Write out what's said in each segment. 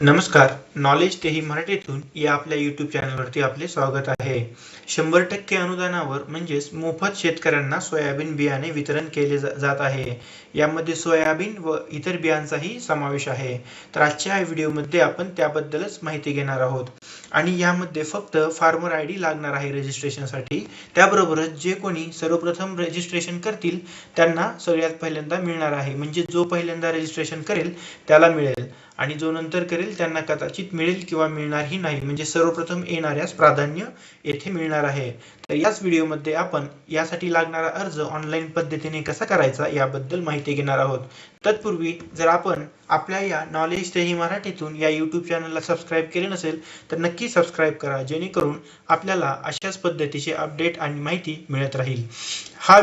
नमस्कार नॉलेज तेही मराठीतून या आपल्या यूट्यूब चॅनलवरती आपले स्वागत आहे. शंभर टक्के अनुदानावर म्हणजेच मोफत शेतकऱ्यांना सोयाबीन बियाणे वितरण केले जा- जात आहे. यामध्ये सोयाबीन व इतर बियांचाही समावेश आहे. तर आजच्या व्हिडिओमध्ये आपण त्याबद्दलच माहिती घेणार आहोत. आणि यामध्ये फक्त फार्मर आय डी लागणार आहे रजिस्ट्रेशनसाठी. त्याबरोबरच जे कोणी सर्वप्रथम रजिस्ट्रेशन करतील त्यांना सगळ्यात पहिल्यांदा मिळणार आहे. म्हणजे जो पहिल्यांदा रजिस्ट्रेशन करेल त्याला मिळेल. आणि जो नंतर करेल त्यांना कदाचित मिळेल किंवा मिळणारही नाही. म्हणजे सर्वप्रथम येणाऱ्यास प्राधान्य येथे मिळणार आहे. तर याच व्हिडिओमध्ये आपण यासाठी लागणारा अर्ज ऑनलाईन पद्धतीने कसा करायचा याबद्दल माहिती घेणार आहोत. तत्पूर्वी जर आपण आपल्या या नॉलेज तेही मराठीतून या यूट्यूब चॅनलला सबस्क्राईब केले नसेल तर नक्की सबस्क्राईब करा जेणेकरून आपल्याला अशाच पद्धतीचे अपडेट आणि माहिती मिळत राहील. हा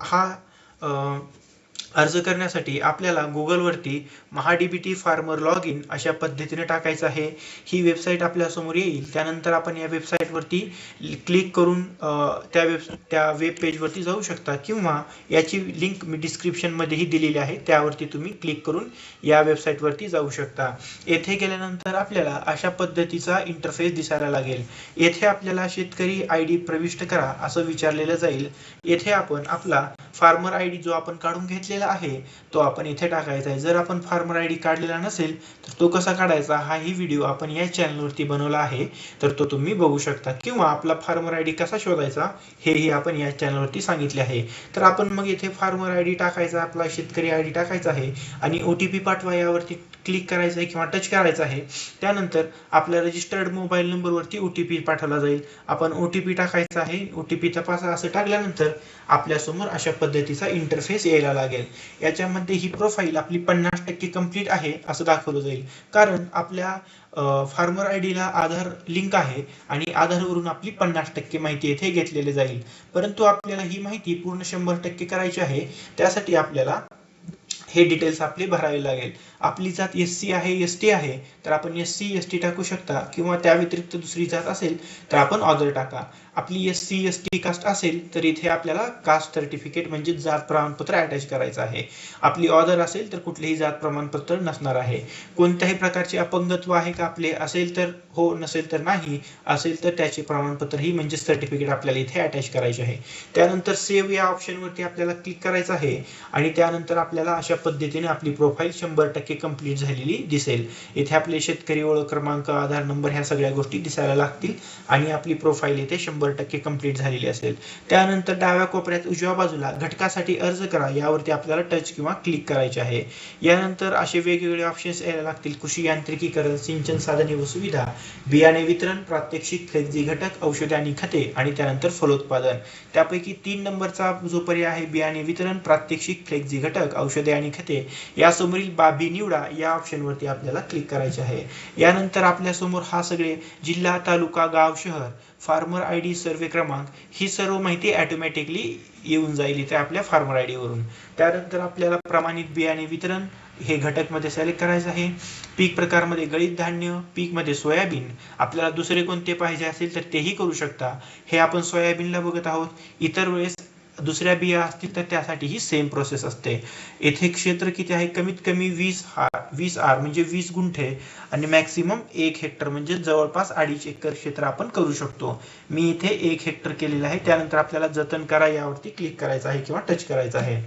हा अर्ज करण्यासाठी आपल्याला गुगलवरती महाडीबीटी फार्मर लॉग इन अशा पद्धतीने टाकायचं आहे. ही वेबसाईट आपल्यासमोर येईल. त्यानंतर आपण या वेबसाईटवरती क्लिक करून त्या वेब त्या वेब पेजवरती जाऊ शकता किंवा याची लिंक मी डिस्क्रिप्शनमध्येही दिलेली आहे. त्यावरती तुम्ही क्लिक करून या वेबसाईटवरती जाऊ शकता. येथे गेल्यानंतर आपल्याला अशा पद्धतीचा इंटरफेस दिसायला लागेल. येथे आपल्याला शेतकरी आय डी प्रविष्ट करा असं विचारलेलं जाईल. येथे आपण आपला फार्मर आय डी जो आपण काढून घेतलेला आहे तो आपण इथे टाकायचा आहे. जर आपण फार्मर आय डी काढलेला नसेल तर तो कसा काढायचा? हाही व्हिडिओ आपण या चॅनलवरती बनवला आहे तर तो तुम्ही बघू शकता. किंवा आपला फार्मर आय डी कसा शोधायचा हेही आपण या चॅनलवरती सांगितले आहे. तर आपण मग इथे फार्मर आय डी टाकायचा आपला शेतकरी आय डी टाकायचा आहे आणि ओ टी पी पाठवा यावरती क्लिक करायचं आहे किंवा टच करायचं आहे. त्यानंतर आपल्या रजिस्टर्ड मोबाईल नंबरवरती ओ टी पी पाठवला जाईल. आपण ओ टी पी टाकायचा आहे ओ टी पी तपासा असं टाकल्यानंतर आपल्यासमोर अशा पद्धतीचा इंटरफेस यायला लागेल. याच्यामध्ये ही प्रोफाईल आपली पन्नास टक्के कंप्लीट आहे असं दाखवलं जाईल. कारण आपल्या फार्मर आय डीला आधार लिंक आहे आणि आधारवरून आपली पन्नास टक्के माहिती येथे घेतलेली जाईल. परंतु आपल्याला ही माहिती पूर्ण शंभर टक्के करायची आहे त्यासाठी आपल्याला हे डिटेल्स आपले भरावे लागेल. आपली जात एस सी आहे एस टी आहे तर आपण एस सी एस टी टाकू शकता. किंवा त्या व्यतिरिक्त दुसरी जात असेल तर आपण ऑदर टाका. आपली S C S T caste असेल तर इथे आपल्याला कास्ट सर्टिफिकेट म्हणजे जात प्रमाणपत्र अटॅच करायचं आहे. आपली ऑदर असेल तर कुठलेही जात प्रमाणपत्र नसणार आहे. कोणत्याही प्रकारचे अपंगत्व आहे का आपले असेल तर हो नसेल तर नाही असेल तर त्याचे प्रमाणपत्रही म्हणजे सर्टिफिकेट आपल्याला इथे अटॅच करायचे आहे. त्यानंतर सेव्ह या ऑप्शनवरती आपल्याला क्लिक करायचं आहे. आणि त्यानंतर आपल्याला अशा पद्धतीने आपली प्रोफाईल शंभर टक्के कंप्लीट झालेली दिसेल. इथे आपले शेतकरी ओळख क्रमांक आधार नंबर ह्या सगळ्या गोष्टी दिसायला लागतील आणि आपली प्रोफाईल इथे शंभर टक्के कंप्लीट झालेली असेल. त्यानंतर डाव्या कोपऱ्यात उजव्या बाजूला घटकासाठी अर्ज करा यावरती आपल्याला टच किंवा क्लिक करायचे आहे. यानंतर असे वेगवेगळे ऑप्शन्स यायला लागतील. कृषी यांत्रिकीकरण सिंचन साधने व सुविधा बियाणे वितरण प्रात्यक्षिक खरेदी घटक औषधे आणि खते आणि त्यानंतर फलोत्पादन. त्यापैकी तीन नंबरचा जो पर्याय आहे बियाणे वितरण प्रात्यक्षिक फ्लेक्झी घटक औषधे आणि खते. यासमोरील बाबी निवडा या ऑप्शनवरती आपल्याला क्लिक करायचे आहे. यानंतर आपल्यासमोर हा सगळे जिल्हा तालुका गाव शहर फार्मर आय डी सर्वे क्रमांक ही सर्व माहिती ॲटोमॅटिकली येऊन जाईल इथे आपल्या फार्मर आय वरून. त्यानंतर आपल्याला प्रमाणित बियाणे वितरण हे घटकमध्ये सिलेक्ट करायचं आहे. पीक प्रकारमध्ये गळीत धान्य पीकमध्ये सोयाबीन. आपल्याला दुसरे कोणते पाहिजे असेल तर तेही करू शकता. हे आपण सोयाबीनला बघत आहोत. इतर वेळेस दुसऱ्या बिया असतील तर त्यासाठी ही सेम प्रोसेस असते. येथे क्षेत्र किती आहे? कमीत कमी वीस हार वीस आर म्हणजे वीस गुंठे आणि मॅक्सिमम एक हेक्टर म्हणजे जवळपास अडीच एकर क्षेत्र आपण करू शकतो. मी इथे एक हेक्टर केलेलं आहे. त्यानंतर आपल्याला जतन करा यावरती क्लिक करायचं आहे किंवा टच करायचं आहे.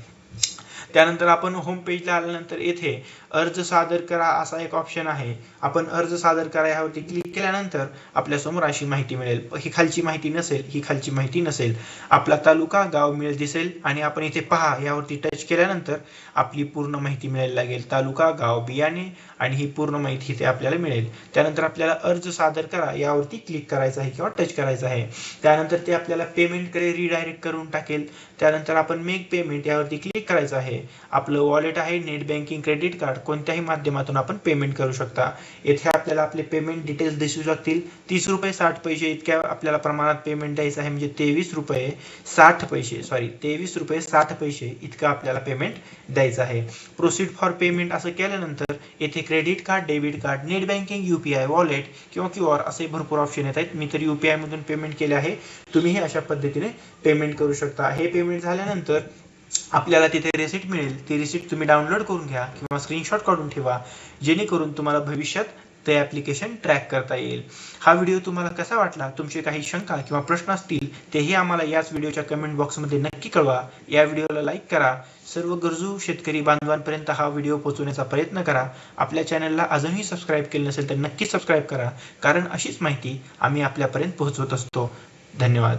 त्यानंतर आपण होम पेजला आल्यानंतर येथे अर्ज सादर करा असा एक ऑप्शन आहे. आपण अर्ज सादर करा यावरती क्लिक केल्यानंतर आपल्यासमोर अशी माहिती मिळेल. ही खालची माहिती नसेल ही खालची माहिती नसेल. आपला तालुका गाव मिळेल दिसेल आणि आपण इथे पहा यावरती टच केल्यानंतर आपली पूर्ण माहिती मिळायला लागेल. तालुका गाव बियाणे आणि ही पूर्ण माहिती इथे आपल्याला मिळेल. त्यानंतर आपल्याला अर्ज सादर करा यावरती क्लिक करायचं आहे किंवा टच करायचं आहे. त्यानंतर ते आपल्याला पेमेंटकडे रिडायरेक्ट करून टाकेल. त्यानंतर आपण मेक पेमेंट यावरती क्लिक करायचं आहे. आपलं वॉलेट आहे नेट बँकिंग क्रेडिट कार्ड कोणत्याही माध्यमातून आपण पेमेंट करू शकता. येथे आपल्याला आपले पेमेंट डिटेल्स दिसू शकतील. तीस रुपये साठ पैसे इतक्या आपल्याला प्रमाणात पेमेंट द्यायचं आहे. म्हणजे तेवीस रुपये साठ पैसे सॉरी तेवीस रुपये साठ पैसे इतकं आपल्याला पेमेंट द्यायचं आहे. प्रोसीड फॉर पेमेंट असं केल्यानंतर येथे credit card debit card net banking UPI wallet किंवा क्यू आर असे भरपूर ऑप्शन येत आहेत. मी तर युपीआय मधून पेमेंट केले आहे. तुम्हीही अशा पद्धतीने पेमेंट करू शकता. हे पेमेंट झाल्यानंतर आपल्याला तिथे रिसिट मिळेल. ती रिसिट तुम्ही डाउनलोड करून घ्या किंवा स्क्रीनशॉट काढून ठेवा जेणेकरून तुम्हाला भविष्यात ते ॲप्लिकेशन ट्रॅक करता येईल. हा व्हिडिओ तुम्हाला कसा वाटला? तुमचे काही शंका किंवा प्रश्न असतील तेही आम्हाला याच व्हिडिओच्या कमेंट बॉक्समध्ये नक्की कळवा. या व्हिडिओला लाईक करा. सर्व गरजू शेतकरी बांधवांपर्यंत हा व्हिडिओ पोहोचवण्याचा प्रयत्न करा. आपल्या चॅनलला अजूनही सबस्क्राईब केलं नसेल तर नक्की सबस्क्राईब करा. कारण अशीच माहिती आम्ही आपल्यापर्यंत पोहोचवत असतो. धन्यवाद.